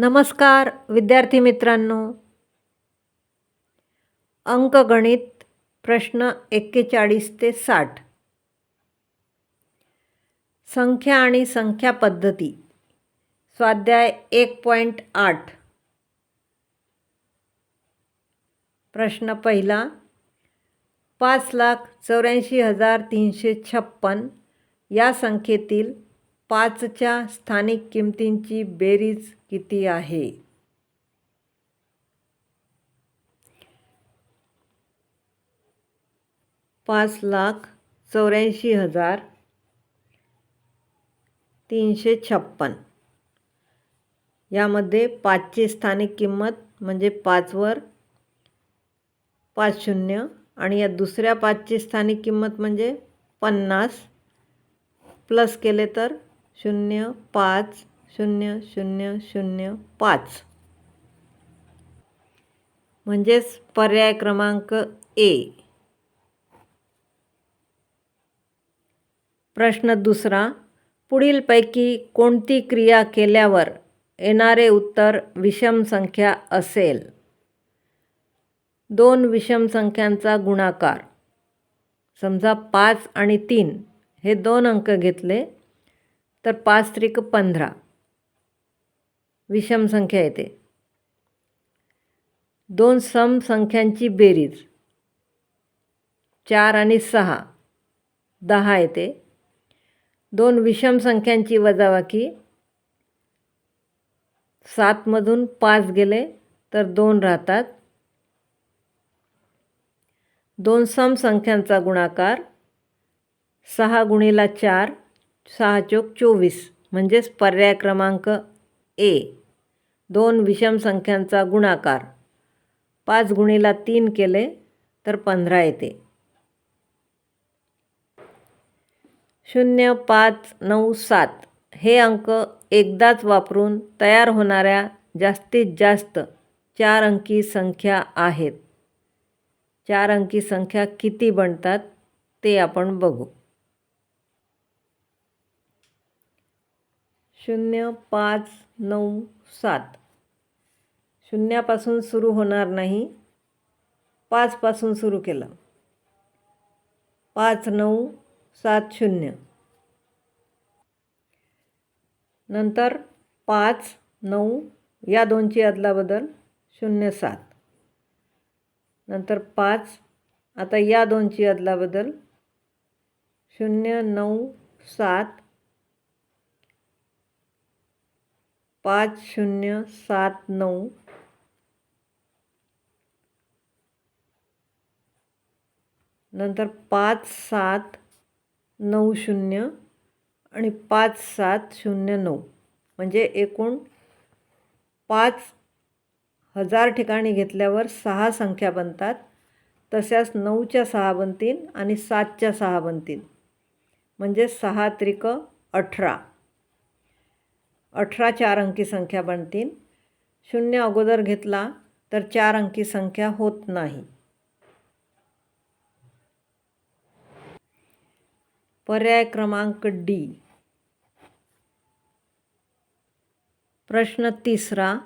नमस्कार विद्यार्थी मित्रांनो. अंकगणित प्रश्न एक्केचाळीस ते साठ. संख्या आणि संख्या पद्धती. स्वाध्याय एक पॉईंट आठ. प्रश्न पहिला. पाच लाख चौऱ्याऐंशी हजार तीनशे छप्पन या संख्येतील पाचच्या स्थानिक किमतींची बेरीज किती आहे? पाच लाख चौऱ्याऐंशी हजार तीनशे छप्पन. यामध्ये पाचची स्थानिक किंमत म्हणजे पाचवर पाच शून्य आणि या दुसऱ्या पाचची स्थानिक किंमत म्हणजे पन्नास. प्लस केले तर शून्य पाच शून्य शून्य शून्य पाच. म्हणजेच पर्याय क्रमांक ए. प्रश्न दुसरा. पुढीलपैकी कोणती क्रिया केल्यावर येणारे उत्तर विषम संख्या असेल? दोन विषम संख्यांचा गुणाकार. समजा पाच आणि तीन. हे दोन अंक घेतले. तर पाच त्रिक पंधरा. विषम संख्या येते. दोन सम संख्यांची बेरीज. चार आणि सहा. दहा येते. दोन विषम संख्यांची वजावाकी सातमधून पाच गेले तर दोन राहतात. दोन सम संख्यांचा गुणाकार. सहा गुणीला चार. सहा चोक चोवीस म्हणजेच पर्याय क्रमांक ए. दोन विषम संख्यांचा गुणाकार. पाच गुणीला तीन केले तर पंधरा येते. शून्य पाच नऊ सात. हे अंक एकदाच वापरून तयार होणाऱ्या जास्तीत जास्त चार अंकी संख्या आहेत. चार अंकी संख्या किती बनतात ते आपण बघू. शून्य पाच नऊ सात. शून्यापासून सुरू होणार नाही. पाचपासून सुरू केलं. पाच नऊ सात शून्य. नंतर पाच नऊ या दोनची अदलाबदल शून्य सात. नंतर पाच आता या दोनची अदलाबदल शून्य नऊ सात पाच शून्य सात नऊ. नंतर पाच सात नऊ शून्य आणि पाच सात शून्य नऊ. म्हणजे एकूण पाच हजार ठिकाणी घेतल्यावर सहा संख्या बनतात. तशाच नऊच्या सहा बनतील आणि सातच्या सहा बनतील. म्हणजे सहा त्रिक अठरा. अठरा चार अंकी संख्या बनतील. शून्य अगोदर घेतला तर चार अंकी संख्या होत नाही. पर्याय क्रमांक डी. प्रश्न तिसरा.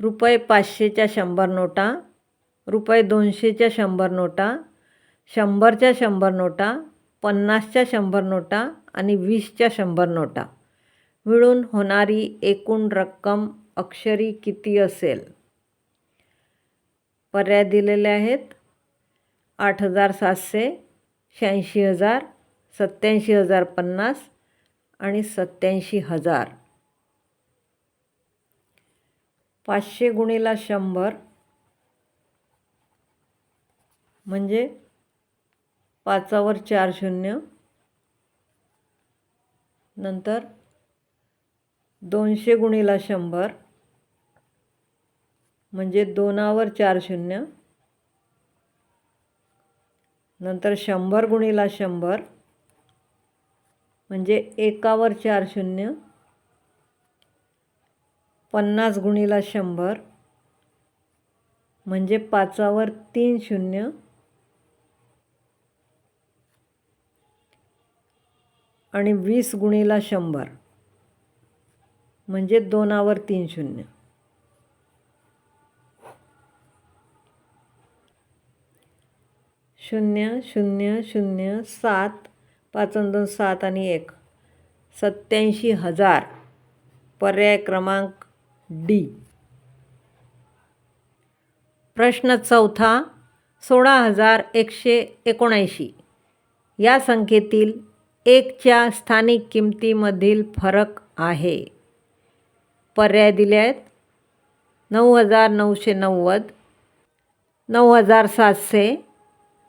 रुपये पाचशेच्या शंभर नोटा रुपये दोनशेच्या शंभर नोटा शंभरच्या शंभर नोटा पन्नासच्या शंभर नोटा आणि वीसच्या शंभर नोटा. मिळून होणारी एकूण रक्कम अक्षरी किती असेल? पर्याय दिलेले आहेत. आठ हजार सातशे शहाऐंशी हजार सत्याऐंशी हजार पन्नास आणि सत्याऐंशी हजार. पाचशे गुणीला शंभर म्हणजे पाचावर चार शून्य. नंतर दोनशे गुणीला शंभर म्हणजे दोनावर चार शून्य. नंतर शंभर गुणीला शंभर म्हणजे एकावर चार शून्य. पन्नास गुणीला शंभर म्हणजे पाचावर तीन शून्य. आणि वीस गुणीला शंभर. म्हणजे दोनावर तीन शून्य. शून्य शून्य शून्य सात. पाच दोन सात आणि एक. सत्याऐंशी हजार. पर्याय क्रमांक डी. प्रश्न चौथा सोळा हजार एकशे एकोणऐंशी. या संख्येतील एकच्या स्थानिक किमतीमधील फरक आहे. पर्याय दिले आहेत नऊ हजार नऊशे नव्वद नऊ हजार सातशे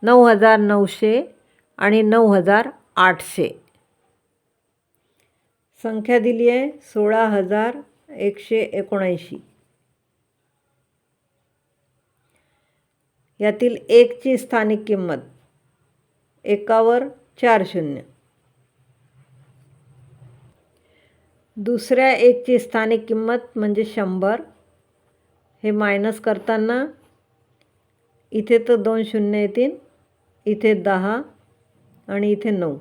नऊ हजार नऊशे आणि नऊ हजार आठशे. संख्या दिली आहे सोळा हजार एकशे एकोणऐंशी. यातील एकची स्थानिक किंमत एकावर चार शून्य. दुसऱ्या एकची स्थानिक किंमत म्हणजे शंभर. हे मायनस करताना इथे तर दोन शून्य येतील इथे दहा आणि इथे नऊ.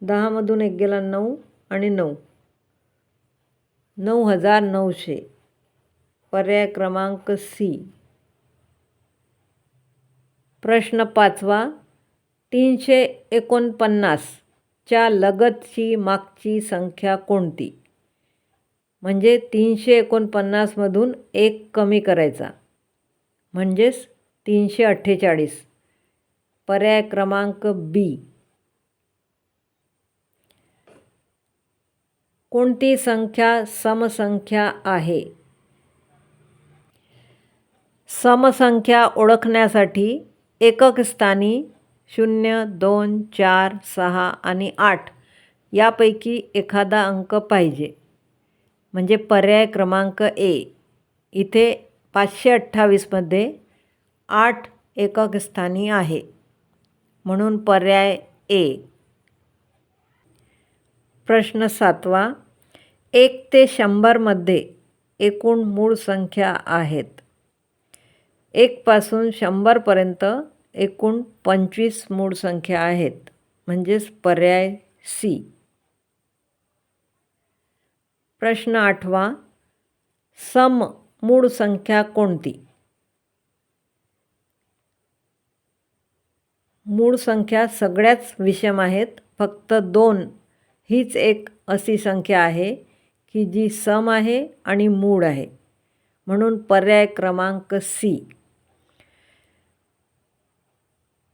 दहामधून एक गेला नऊ आणि नऊ. नऊ हजार नऊशे. पर्याय क्रमांक सी प्रश्न पाचवा तीनशे एकोणपन्नास. च्या लगतची मागची संख्या कोणती? म्हणजे तीनशे एकोणपन्नासमधून एक कमी करायचा. म्हणजेच तीनशे अठ्ठेचाळीस. पर्याय क्रमांक बी कोणती संख्या समसंख्या आहे? समसंख्या ओळखण्यासाठी एकक स्थानी शून्य दोन चार सहा आणि आठ यापैकी एखादा अंक पाहिजे. म्हणजे पर्याय क्रमांक ए. इथे पाचशे अठ्ठावीसमध्ये आठ एकक स्थानी आहे. म्हणून पर्याय ए. प्रश्न सातवा. एक ते शंभरमध्ये एकूण मूळ संख्या आहेत. एकपासून शंभरपर्यंत एकूण पंचवीस मूळ संख्या आहेत. म्हणजेच पर्याय सी. प्रश्न आठवा सम मूळ संख्या कोणती? मूळ संख्या सगळ्याच विषम आहेत फक्त दोन हीच एक अशी संख्या आहे की जी सम आहे आणि मूळ आहे. म्हणून पर्याय क्रमांक सी.